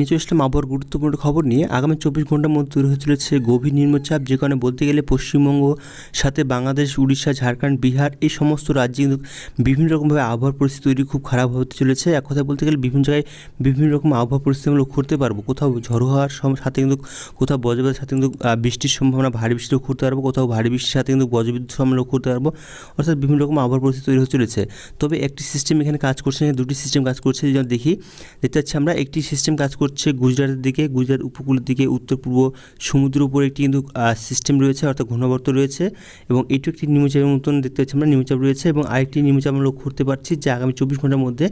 নিচে আসলাম আবহাওয়ার গুরুত্বপূর্ণ খবর নিয়ে আগামী চব্বিশ ঘণ্টার মধ্যে তৈরি হতে চলেছে গভীর নিম্নচাপ, যে কারণে বলতে গেলে পশ্চিমবঙ্গ, সাথে বাংলাদেশ, উড়িষ্যা, ঝাড়খণ্ড, বিহার, এই সমস্ত রাজ্যে কিন্তু বিভিন্ন রকমভাবে আবহাওয়ার পরিস্থিতি তৈরি খুব খারাপ হতে চলেছে। এক কথায় বলতে গেলে বিভিন্ন জায়গায় বিভিন্ন রকম আবহাওয়া পরিস্থিতি আমরা লক্ষ্য করতে পারব। কোথাও ঝড়ো হওয়ার সাথে কিন্তু কোথাও বজ্রপাতের সাথে কিন্তু বৃষ্টির সম্ভাবনা ভারী বৃষ্টি লক্ষ্য করতে পারব। কোথাও ভারী বৃষ্টির সাথে কিন্তু বজ্রবিদ্যুৎ সম্ভাবনা লক্ষ্য করতে পারব। অর্থাৎ বিভিন্ন রকম আবহাওয়ার পরিস্থিতি তৈরি হতে চলেছে। তবে একটি সিস্টেম এখানে কাজ করছে, দুটি সিস্টেম কাজ করছে যেমন দেখি, দেখতে পাচ্ছি আমরা, একটি সিস্টেম কাজ করছে গুজরাটের দিকে, গুজরাট উপকূলের দিকে উত্তর পূর্ব সমুদ্র উপরে একটি কিন্তু সিস্টেম রয়েছে, অর্থাৎ ঘূর্ণাবর্ত রয়েছে এবং এটি একটি নিম্নচাপের মতন দেখতে পাচ্ছি আমরা, নিম্নচাপ রয়েছে এবং আরেকটি নিম্নচাপ আমরা লক্ষ্য করতে পারছি যে আগামী চব্বিশ ঘণ্টার মধ্যে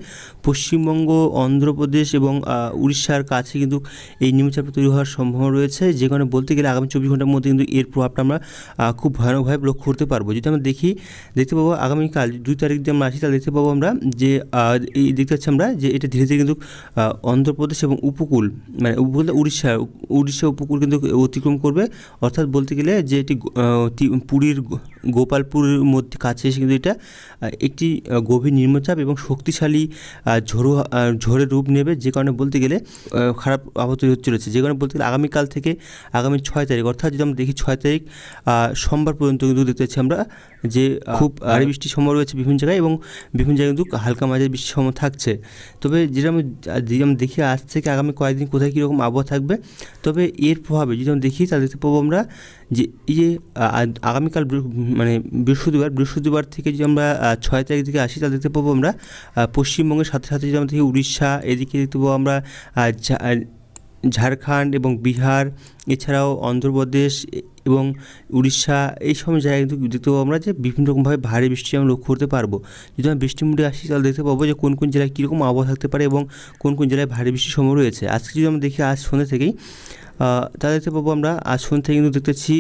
পশ্চিমবঙ্গ, অন্ধ্রপ্রদেশ এবং উড়িষ্যার কাছে কিন্তু এই নিম্নচাপটা তৈরি হওয়ার সম্ভাবনা রয়েছে। যে কারণে বলতে গেলে আগামী চব্বিশ ঘণ্টার মধ্যে কিন্তু এর প্রভাবটা আমরা খুব ভয়ানকভাবে লক্ষ্য করতে পারব। যদি আমরা দেখি, দেখতে পাবো আগামীকাল দুই তারিখ দিয়ে আমরা আসি, তাহলে দেখতে পাবো আমরা যে এই দেখতে পাচ্ছি আমরা যে এটা ধীরে ধীরে কিন্তু অন্ধ্রপ্রদেশ এবং উপকূল মানে বলতে উড়িষ্যা উড়িষ্যা উপকূল কিন্তু অতিক্রম করবে। অর্থাৎ বলতে গেলে যে এটি পুরীর গোপালপুরের মধ্যে কাছে এসে কিন্তু এটা একটি গভীর নিম্নচাপ এবং শক্তিশালী ঝোড়ো ঝড়ের রূপ নেবে, যে কারণে বলতে গেলে খারাপ আবহাওয়া তৈরি চলেছে যে কারণে বলতে গেলে আগামীকাল থেকে আগামী ছয় তারিখ, অর্থাৎ যদি আমরা দেখি ছয় তারিখ সোমবার পর্যন্ত কিন্তু দেখতে পাচ্ছি আমরা যে খুব ভারী বৃষ্টির সম্ভব রয়েছে বিভিন্ন জায়গায় এবং বিভিন্ন জায়গায় কিন্তু হালকা মাঝারি বৃষ্টির সম্ভব থাকছে। তবে যেটা আমি যদি আমরা দেখি আজ থেকে আগামী কয়েকদিন কোথায় কীরকম আবহাওয়া থাকবে, তবে এর প্রভাবে যদি আমরা দেখি, তাহলে দেখতে পাবো আমরা যে এই যে আগামীকাল মানে বৃহস্পতিবার বৃহস্পতিবার থেকে যদি আমরা ছয় তারিখ থেকে আসি, তাহলে দেখতে পাবো আমরা পশ্চিমবঙ্গের সাথে সাথে যদি আমরা দেখি, উড়িষ্যা, এদিকে দেখতে পাবো আমরা ঝাড়খণ্ড এবং বিহার, এছাড়াও অন্ধ্রপ্রদেশ এবং উড়িষ্যা, এই সব জায়গায় কিন্তু দেখতে পাবো আমরা যে বিভিন্ন রকমভাবে ভারী বৃষ্টি আমরা লক্ষ্য করতে পারব। যদি আমরা বৃষ্টি মুডে আসি, তাহলে দেখতে পাবো যে কোন কোন জেলায় কীরকম আবহাওয়া থাকতে পারে এবং কোন কোন জেলায় ভারী বৃষ্টির সময় রয়েছে। আজকে যদি আমরা দেখি, আজ সন্ধ্যে থেকেই তাহলে দেখতে পাবো আমরা, আজ সন্ধ্যে থেকে কিন্তু দেখতে পাচ্ছি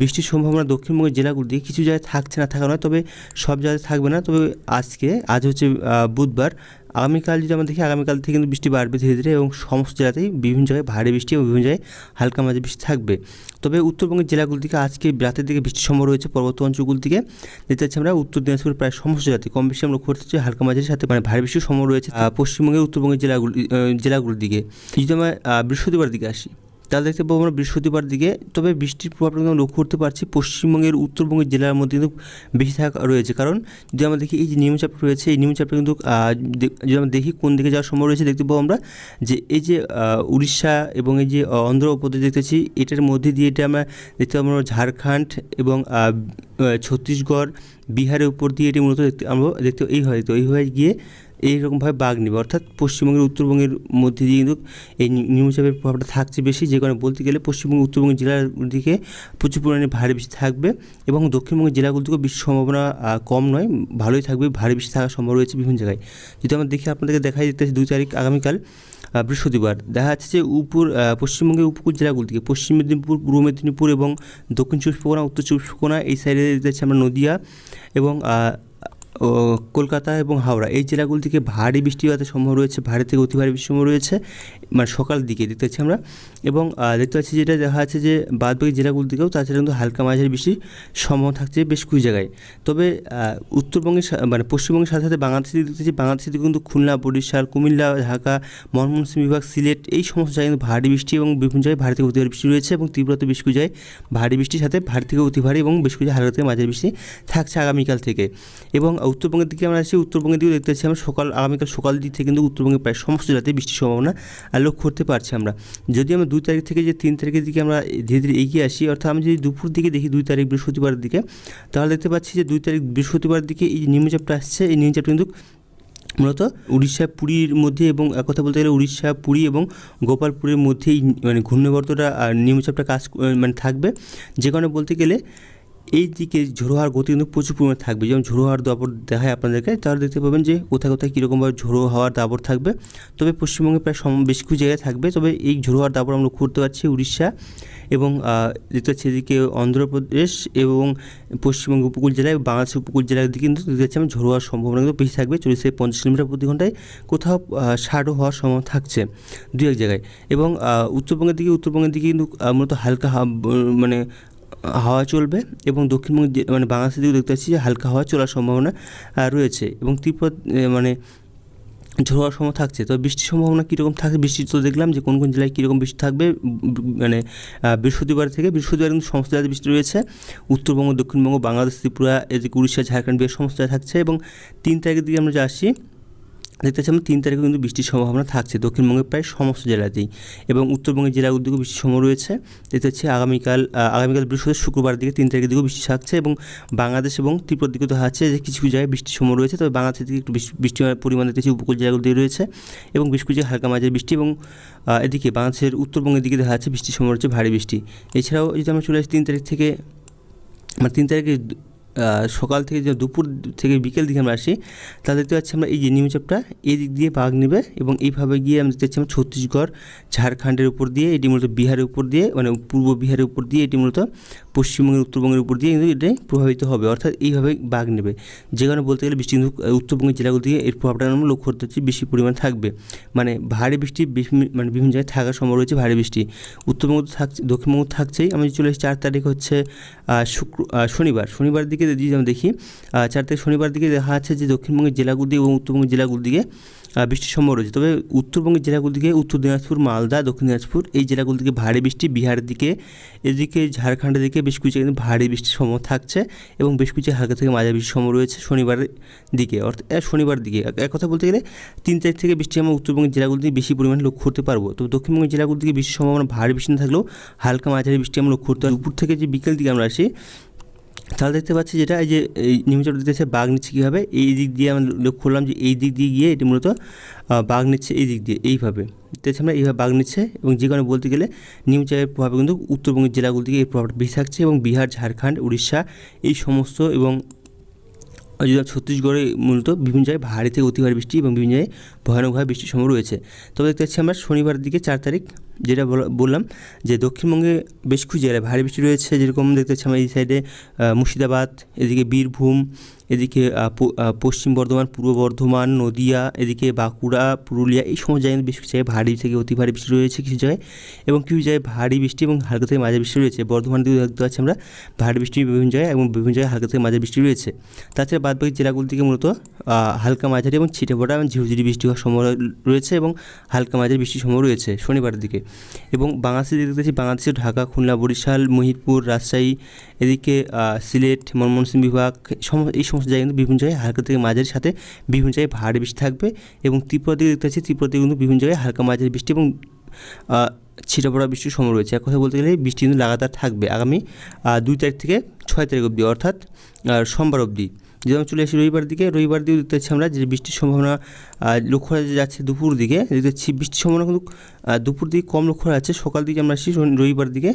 বৃষ্টির সম্ভাবনা দক্ষিণবঙ্গের জেলাগুলি দিয়ে কিছু জায়গায় থাকছে না, থাকা নয়, তবে সব জায়গায় থাকবে না। তবে আজকে, আজ হচ্ছে বুধবার, আগামীকাল যদি আমরা দেখি, আগামীকাল থেকে কিন্তু বৃষ্টি বাড়বে ধীরে ধীরে এবং সমস্ত জেলাতেই বিভিন্ন জায়গায় ভারী বৃষ্টি এবং বিভিন্ন জায়গায় হালকা মাঝে বৃষ্টি থাকবে। তবে উত্তরবঙ্গের জেলাগুলি থেকে আজকে রাতের দিকে বৃষ্টির সম্ভব রয়েছে, পর্বত অঞ্চলগুলি থেকে দেখতে পাচ্ছি আমরা, উত্তর দিনাজপুরের প্রায় সমস্ত জেলাতে কম বেশি আমরা করতে পারছি হালকা মাঝের, সাথে মানে ভারী বৃষ্টির সম্ভব রয়েছে। পশ্চিমবঙ্গের উত্তরবঙ্গের জেলাগুলি জেলাগুলির দিকে। যদি আমরা বৃহস্পতিবার দিকে আসি তাহলে দেখতে পাবো আমরা বৃহস্পতিবার দিকে। তবে বৃষ্টির প্রভাবটা কিন্তু আমরা লক্ষ্য করতে পারছি। পশ্চিমবঙ্গের, উত্তরবঙ্গের জেলার মধ্যে কিন্তু বেশি থাকা রয়েছে। কারণ যদি আমরা দেখি, এই যে নিম্নচাপ রয়েছে, এই নিম্নচাপটা কিন্তু যদি আমরা দেখি কোন দিকে যাওয়ার সম্ভব রয়েছে, দেখতে পাবো আমরা যে, এই যে উড়িষ্যা এবং এই যে অন্ধ্র অন্ধ্রপ্রদেশ দেখতেছি এটার মধ্যে দিয়ে এটা আমরা দেখতে পাবো ঝাড়খণ্ড এবং ছত্তিশগড়, বিহারের উপর দিয়ে এটি মূলত দেখতে, আমরা দেখতে এইভাবে তো এইভাবে গিয়ে এইরকমভাবে বাঘ নেবে। অর্থাৎ পশ্চিমবঙ্গের, উত্তরবঙ্গের মধ্যে দিয়ে কিন্তু এই নি- নিম্নচাপের প্রভাবটা থাকছে বেশি। যে কারণে বলতে গেলে পশ্চিমবঙ্গ, উত্তরবঙ্গের জেলার দিকে প্রচুর পরিমাণে ভারী বৃষ্টি থাকবে এবং দক্ষিণবঙ্গের জেলাগুলো থেকেও বৃষ্টির সম্ভাবনা কম নয়। ভালোই থাকবে, ভারী বৃষ্টি থাকার সম্ভব রয়েছে বিভিন্ন জায়গায়। যদি আমরা দেখি আপনাদেরকে দেখাই দিতে দুই তারিখ আগামীকাল বৃহস্পতিবার। দেখা যাচ্ছে যে উপর পশ্চিমবঙ্গের উপকূল জেলাগুলো থেকে পশ্চিম মেদিনীপুর, পূর্ব মেদিনীপুর এবং দক্ষিণ চব্বিশ পরগনা, উত্তর চব্বিশ পরগনা, এই সাইডে পাচ্ছি আমরা নদিয়া এবং কলকাতা এবং হাওড়া, এই জেলাগুলি থেকে ভারী বৃষ্টিপাতের সম্ভব রয়েছে, ভারী থেকে অতি ভারী সম্ভব রয়েছে মানে সকাল দিকে দেখতে পাচ্ছি আমরা। এবং দেখতে পাচ্ছি যেটা দেখা যাচ্ছে যে বাদবাকি জেলাগুলি থেকেও তাছাড়া কিন্তু হালকা মাঝারি বৃষ্টির সম্ভাবনা থাকছে বেশ কিছু জায়গায়। তবে উত্তরবঙ্গের মানে পশ্চিমবঙ্গের সাথে সাথে বাংলাদেশের দিকে দেখতেছি বাংলাদেশের দিকে কিন্তু খুলনা, বরিশাল, কুমিল্লা, ঢাকা, ময়মনসিংহ বিভাগ, সিলেট, এই সমস্ত জায়গায় কিন্তু ভারী বৃষ্টি এবং বিভিন্ন জায়গায় ভারী থেকে অতি ভারী বৃষ্টি রয়েছে এবং তীব্রতা বেশ কিছু জায়গায় ভারী বৃষ্টির সাথে ভারী থেকে অতি ভারী এবং বেশ কিছু হালকা থেকে মাঝারি বৃষ্টি থাকছে আগামীকাল থেকে। এবং উত্তরবঙ্গের দিকে আমরা আসি, উত্তরবঙ্গের দিকে দেখতে পাচ্ছি আমরা সকাল, আগামীকাল সকাল দিক থেকে কিন্তু উত্তরবঙ্গের প্রায় সমস্ত জেলাতে বৃষ্টির সম্ভাবনা লক্ষ্য করতে পারছি আমরা। যদি আমরা দুই তারিখ থেকে যে তিন তারিখের দিকে আমরা ধীরে ধীরে এগিয়ে আসি, অর্থাৎ আমি যদি দুপুর দিকে দেখি দুই তারিখ বৃহস্পতিবারের দিকে, তাহলে দেখতে পাচ্ছি যে দুই তারিখ বৃহস্পতিবারের দিকে এই নিম্নচাপটা আসছে। এই নিম্নচাপটা কিন্তু মূলত উড়িষ্যা, পুরীর মধ্যে এবং কথা বলতে গেলে উড়িষ্যা, পুরী এবং গোপালপুরের মধ্যেই মানে ঘূর্ণিবর্তটা নিম্নচাপটা কাজ মানে থাকবে। যে কারণে বলতে গেলে এই দিকে ঝোড়ো হাওয়ার গতি কিন্তু প্রচুর পরিমাণে থাকবে। যেমন ঝোড়ো হাওয়ার দাবর দেখায় আপনাদেরকে, তাহলে দেখতে পাবেন যে কোথায় কোথায় কীরকমভাবে ঝোড়ো হাওয়ার দাবর থাকবে। তবে পশ্চিমবঙ্গে প্রায় সম, বেশ কিছু জায়গায় থাকবে। তবে এই ঝোড়ো হাওয়ার দাবর আমরা করতে পারছি উড়িষ্যা এবং দেখতে পাচ্ছি এদিকে অন্ধ্রপ্রদেশ এবং পশ্চিমবঙ্গ উপকূল জেলায়, বাংলাদেশের উপকূল জেলার দিকে কিন্তু দেখতে পাচ্ছি ঝোড়ো হওয়ার সম্ভাবনা কিন্তু বেশি থাকবে। চল্লিশ থেকে পঞ্চাশ কিলোমিটার প্রতি ঘন্টায় কোথাও ষাটও হওয়ার সম্ভাবনা থাকছে দু এক জায়গায় এবং উত্তরবঙ্গের দিকে উত্তরবঙ্গের দিকে কিন্তু মূলত হালকা মানে হাওয়া চলবে এবং দক্ষিণবঙ্গ মানে বাংলাদেশের দিকেও দেখতে পাচ্ছি যে হালকা হাওয়া চলার সম্ভাবনা রয়েছে এবং তীব্র মানে ঝোড়ো সময় থাকছে। তবে বৃষ্টির সম্ভাবনা কীরকম থাকবে বৃষ্টি তো দেখলাম যে কোন কোন জেলায় কীরকম বৃষ্টি থাকবে। মানে বৃহস্পতিবার থেকে, বৃহস্পতিবার কিন্তু সমস্ত জায়গায় বৃষ্টি রয়েছে। উত্তরবঙ্গ, দক্ষিণবঙ্গ, বাংলাদেশ, ত্রিপুরা, এদিকে উড়িষ্যা, ঝাড়খণ্ড, বিহার সমস্ত জায়গায় থাকছে এবং তিন তারিখের দিকে আমরা যে আসি দেখতে পাচ্ছি আমরা তিন তারিখে কিন্তু বৃষ্টির সম্ভাবনা থাকছে। দক্ষিণবঙ্গের প্রায় সমস্ত জেলাতেই এবং উত্তরবঙ্গের জেলাগুলিতেও বৃষ্টির সম্ভাবনা রয়েছে। দেখতে পাচ্ছি আগামীকাল আগামীকাল বৃহস্পতি শুক্রবার দিকে তিন তারিখের দিকেও বৃষ্টি থাকছে এবং বাংলাদেশ এবং ত্রিপুরার দিকে তো আছে যে কিছু কিছু জায়গায় বৃষ্টির সময় রয়েছে। তবে বাংলাদেশের দিকে একটু বৃষ্টি- বৃষ্টির পরিমাণ দেখতেছি উপকূল জেলাগুলিতে রয়েছে এবং বেশ কিছু হালকা মাঝের বৃষ্টি এবং এদিকে বাংলাদেশের উত্তরবঙ্গের দিকে দেখা যাচ্ছে বৃষ্টির সময় রয়েছে, ভারী বৃষ্টি। এছাড়াও যদি আমরা চলে আসি তিন তারিখ থেকে মানে তিন তারিখে সকাল থেকে যে দুপুর থেকে বিকেল দিকে আমরা আসি, তাহলে দেখতে পাচ্ছি আমরা এই যে নিম্নচাপটা এই দিক দিয়ে বাঘ নেবে এবং এইভাবে গিয়ে আমরা দেখতে পাচ্ছি আমরা ছত্তিশগড়, ঝাড়খণ্ডের উপর দিয়ে, এটি মূলত বিহারের উপর দিয়ে মানে পূর্ব বিহারের উপর দিয়ে, এটি মূলত পশ্চিমবঙ্গের, উত্তরবঙ্গের উপর দিয়ে কিন্তু এটাই প্রভাবিত হবে। অর্থাৎ এইভাবে বাঘ নেবে। যে কারণে বলতে গেলে বৃষ্টি কিন্তু উত্তরবঙ্গের জেলাগুলো থেকে এর প্রভাবটা আমরা লক্ষ্য করতে পারছি, বেশি পরিমাণ থাকবে। মানে ভারী বৃষ্টি মানে বিভিন্ন জায়গায় থাকার সম্ভব রয়েছে ভারী বৃষ্টি। উত্তরবঙ্গ থাকছে, দক্ষিণবঙ্গ থাকছেই। আমি চলে এসেছি চার তারিখ হচ্ছে শুক্র শনিবার। শনিবার দিকে যদি আমরা দেখি চার তারিখ শনিবার দিকে দেখা যাচ্ছে যে দক্ষিণবঙ্গের জেলাগুলি দিকে এবং উত্তরবঙ্গের জেলাগুলির দিকে বৃষ্টির সম্ভব রয়েছে। তবে উত্তরবঙ্গের জেলাগুলি দিকে, উত্তর দিনাজপুর, মালদা, দক্ষিণ দিনাজপুর, এই জেলাগুলি দিকে ভারী বৃষ্টি, বিহারের দিকে, এদিকে ঝাড়খণ্ডের দিকে বেশ কিছু কিন্তু ভারী বৃষ্টির সম্ভব থাকছে এবং বেশ কিছু হালকা থেকে মাঝারি বৃষ্টির সম্ভব রয়েছে শনিবারের দিকে। অর্থাৎ শনিবার দিকে। এক- কথা বলতে গেলে, তিন তারিখ থেকে বৃষ্টি আমরা উত্তরবঙ্গের জেলাগুলি থেকে বেশি পরিমাণে লক্ষ্য করতে পারব। তবে দক্ষিণবঙ্গের জেলাগুলি দিকে বৃষ্টির সম্ভাবনা ভারী বৃষ্টি না থাকলেও হালকা মাঝারি বৃষ্টি আমরা লক্ষ্য করতে দুপুর থেকে যে বিকেল দিকে আমরা আসি তাহলে দেখতে পাচ্ছি যেটা, এই যে, এই নিম্নচাপ দিতেছে বাঘ নিচ্ছে কীভাবে? এই দিক দিয়ে আমরা লক্ষ্য করলাম যে এই দিক দিয়ে গিয়ে এটি মূলত বাঘ নিচ্ছে এই দিক দিয়ে, এইভাবে। দেখছি আমরা এইভাবে বাঘ নিচ্ছে এবং যে কারণে বলতে গেলে নিম্নচাপের প্রভাবে কিন্তু উত্তরবঙ্গের জেলাগুলো থেকে এই প্রভাবটা বেশি থাকছে এবং বিহার, ঝাড়খণ্ড, উড়িষ্যা এই সমস্ত এবং আমরা ছত্তিশগড়ে মূলত বিভিন্ন জায়গায় ভারী থেকে অতি ভারী বৃষ্টি এবং বিভিন্ন জায়গায় ভয়ানকভাবে বৃষ্টির সময় রয়েছে। তবে দেখতে পাচ্ছি আমরা শনিবার দিকে চার তারিখ যেটা বলা- বললাম যে দক্ষিণবঙ্গে বেশ কিছু জায়গায় ভারী বৃষ্টি রয়েছে, যেরকম দেখতে পাচ্ছি আমরা এই সাইডে মুর্শিদাবাদ, এদিকে বীরভূম, এদিকে পশ্চিম বর্ধমান, পূর্ব বর্ধমান, নদিয়া, এদিকে বাঁকুড়া, পুরুলিয়া, এই সমস্ত জায়গায় বেশ কিছু জায়গায় ভারী থেকে অতি ভারী বৃষ্টি রয়েছে কিছু জায়গায় এবং কিছু জায়গায় ভারী বৃষ্টি এবং হালকা থেকে মাঝারি বৃষ্টি রয়েছে। বর্ধমান দিকে দেখতে পাচ্ছি আমরা ভারী বৃষ্টি বিভিন্ন জায়গায় এবং বিভিন্ন জায়গায় হালকা থেকে মাঝারি বৃষ্টি রয়েছে। তাছাড়া বাদবাকি জেলাগুলি থেকে মূলত হালকা মাঝারি এবং ছিটে পড়া এবং ঝিরিঝিরি বৃষ্টি হওয়ার সম্ভাবনা রয়েছে এবং হালকা মাঝারি বৃষ্টির সম্ভাবনা রয়েছে শনিবারের দিকে। এবং বাংলাদেশে দেখতে পাচ্ছি বাংলাদেশের ঢাকা, খুলনা, বরিশাল মহিদপুর রাজশাহী, এদিকে সিলেট, ময়মনসিংহ বিভাগ এই সমস্ত জায়গায় কিন্তু বিভিন্ন জায়গায় হালকা থেকে মাঝারির সাথে বিভিন্ন জায়গায় ভারী বৃষ্টি থাকবে এবং ত্রিপুরা দিকে দেখতে পাচ্ছি ত্রিপুরা কিন্তু বিভিন্ন জায়গায় হালকা মাঝারি বৃষ্টি এবং ছিটেপড়া বৃষ্টির সময় রয়েছে। এক কথা বলতে গেলে বৃষ্টি কিন্তু লাগাতার থাকবে আগামী দুই তারিখ থেকে ছয় তারিখ অবধি অর্থাৎ সোমবার অবধি। যদি চলে আসি রবিবার দিকে রবিবার দিকে দেখতে পাচ্ছি আমরা যে বৃষ্টির সম্ভাবনা লক্ষ্য করা যাচ্ছে দুপুর দিকে। দেখতে পাচ্ছি বৃষ্টির সম্ভাবনা কিন্তু দুপুর দিকে কম লক্ষ্য করা যাচ্ছে। সকাল দিকে আমরা আসি রবিবার দিকে।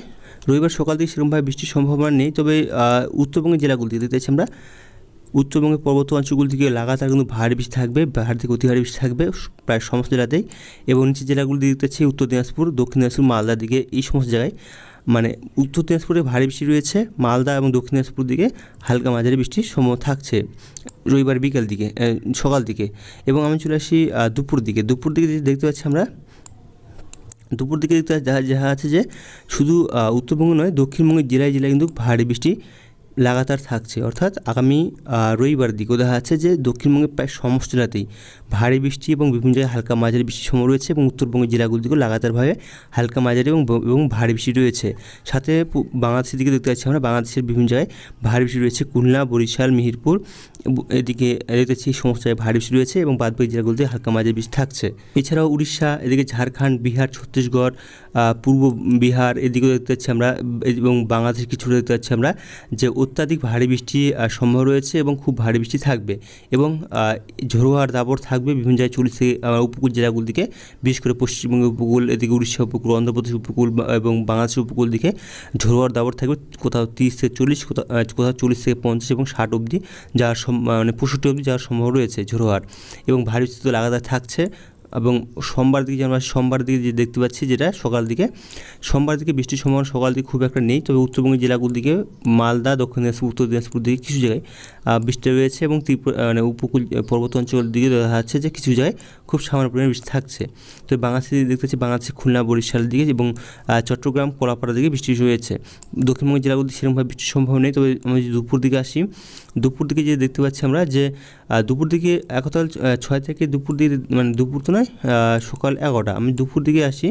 রবিবার সকাল দিকে সেরকমভাবে বৃষ্টির সম্ভাবনা নেই। তবে উত্তরবঙ্গের জেলাগুলি দেখতে পাচ্ছি আমরা উত্তরবঙ্গের পর্বত অঞ্চলগুলি থেকে লাগাতার কিন্তু ভারী বৃষ্টি থাকবে, ভারী থেকে অতি ভারী বৃষ্টি থাকবে প্রায় সমস্ত জেলাতেই এবং নিচের জেলাগুলি দেখতে পাচ্ছি উত্তর দিনাজপুর, দক্ষিণ দিনাজপুর, মালদার দিকে এই সমস্ত জায়গায়। মানে উত্তর দিনাজপুরে ভারী বৃষ্টি রয়েছে, মালদা এবং দক্ষিণ দিনাজপুর দিকে হালকা মাঝারি বৃষ্টির সম্ভাবনা থাকছে রবিবার বিকেল দিকে সকাল দিকে এবং আমি চলে আসি দুপুর দিকে। দুপুর দিকে দেখতে পাচ্ছি আমরা, দুপুর দিকে দেখতে দেখা দেখা আছে যে শুধু উত্তরবঙ্গ নয়, দক্ষিণবঙ্গের জেলায় জেলায় কিন্তু ভারী বৃষ্টি লাগাতার থাকছে। অর্থাৎ আগামী রবিবার দিকেও দেখা যাচ্ছে যে দক্ষিণবঙ্গের প্রায় সমস্ত জেলাতেই ভারী বৃষ্টি এবং বিভিন্ন জায়গায় হালকা মাঝারি বৃষ্টির সময় রয়েছে এবং উত্তরবঙ্গের জেলাগুলি দিকেও লাগাতারভাবে হালকা মাঝারি এবং এবং ভারী বৃষ্টি রয়েছে। সাথে বাংলাদেশের দিকে দেখতে পাচ্ছি আমরা, বাংলাদেশের বিভিন্ন জায়গায় ভারী বৃষ্টি রয়েছে। খুলনা, বরিশাল, মিহিরপুর এদিকে দেখতে পাচ্ছি এই সমস্ত জায়গায় ভারী বৃষ্টি রয়েছে এবং বাদবাকি জেলাগুলিতে হালকা মাঝারি বৃষ্টি থাকছে। এছাড়াও উড়িষ্যা, এদিকে ঝাড়খণ্ড, বিহার, ছত্তিশগড় পূর্ব বিহার, এদিকেও দেখতে পাচ্ছি আমরা, এবং বাংলাদেশ কিছুটা দেখতে পাচ্ছি আমরা যে অত্যাধিক ভারী বৃষ্টি সম্ভব রয়েছে এবং খুব ভারী বৃষ্টি থাকবে এবং আহ, ঝোড়ো হওয়ার দাবর থাকবে বিভিন্ন জায়গায় চল্লিশ থেকে উপকূল জেলাগুলির দিকে বিশেষ করে পশ্চিমবঙ্গ উপকূল এদিকে উড়িষ্যা উপকূল অন্ধ্রপ্রদেশ উপকূল এবং বাংলাদেশের উপকূল দিকে ঝোড়ো হওয়ার দাবর থাকবে কোথাও তিরিশ থেকে চল্লিশ কোথাও কোথাও চল্লিশ থেকে পঞ্চাশ এবং ষাট অবধি যাওয়ার মানে পঁয়ষট্টি অবধি যাওয়ার সম্ভব রয়েছে ঝোড়ো হওয়ার এবং ভারী বৃষ্টি তো লাগাতার থাকছে। এবং সোমবার দিকে আমরা সোমবার দিকে যে দেখতে পাচ্ছি যেটা সকাল দিকে, সোমবার দিকে বৃষ্টির সম্ভাবনা সকাল দিকে খুব একটা নেই, তবে উত্তরবঙ্গের জেলাগুলোর দিকে, মালদা, দক্ষিণ দিনাজপুর, উত্তর দিনাজপুর দিকে কিছু জায়গায় বৃষ্টি রয়েছে এবং ত্রিপুরা মানে উপকূল পর্বত অঞ্চলের দিকে দেখা যাচ্ছে যে কিছু জায়গায় খুব সামান্য পরিমাণে বৃষ্টি থাকছে। তো বাংলাদেশে দেখতে পাচ্ছি বাংলাদেশে খুলনা, বরিশাল দিকে এবং চট্টগ্রাম, কলাপাড়া দিকে বৃষ্টি রয়েছে। দক্ষিণবঙ্গের জেলাগুলিতে সেরকমভাবে বৃষ্টির সম্ভাবনা নেই, তবে আমি যদি দুপুর দিকে আসি দুপুর দিকে যে দেখতে পাচ্ছি আমরা যে দুপুর দিকে একতাল ছয় থেকে দুপুর দিকে মানে দুপুর তো নয় সকাল এগারোটা। আমি দুপুর দিকে আসি।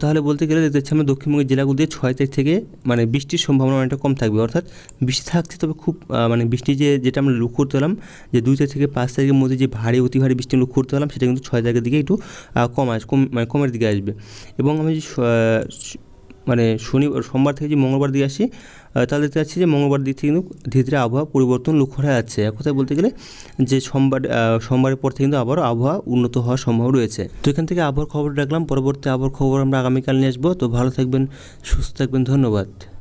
তাহলে বলতে গেলে দেখতে পাচ্ছি আমরা দক্ষিণবঙ্গের জেলাগুলিতে ছয় তারিখ থেকে মানে বৃষ্টির সম্ভাবনা অনেকটা কম থাকবে। অর্থাৎ বৃষ্টি থাকছে, তবে খুব মানে বৃষ্টি যে, যেটা আমরা লক্ষ্য করতে পেলাম, যে দুই তারিখ থেকে পাঁচ তারিখের মধ্যে যে ভারী, অতি ভারী বৃষ্টি লক্ষ্য করতে পেলাম, সেটা কিন্তু ছয় তারিখের দিকে একটু কম আস, কম মানে কমের দিকে আসবে। এবং আমি মানে শনিবার সোমবার থেকে যে মঙ্গলবার দিয়ে আসি তাহলে দেখতে পাচ্ছি যে মঙ্গলবার দিক থেকে কিন্তু ধীরে ধীরে আবহাওয়া পরিবর্তন লক্ষ্য করা যাচ্ছে। এক কথায় বলতে গেলে যে সোমবার সোমবারের পর থেকে কিন্তু আবারও আবহাওয়া উন্নত হওয়ার সম্ভাবনা রয়েছে। তো এখান থেকে আবহাওয়ার খবর রাখলাম। পরবর্তী আবহাওয়ার খবর আমরা আগামীকাল নিয়ে আসব। তো ভালো থাকবেন, সুস্থ থাকবেন। ধন্যবাদ।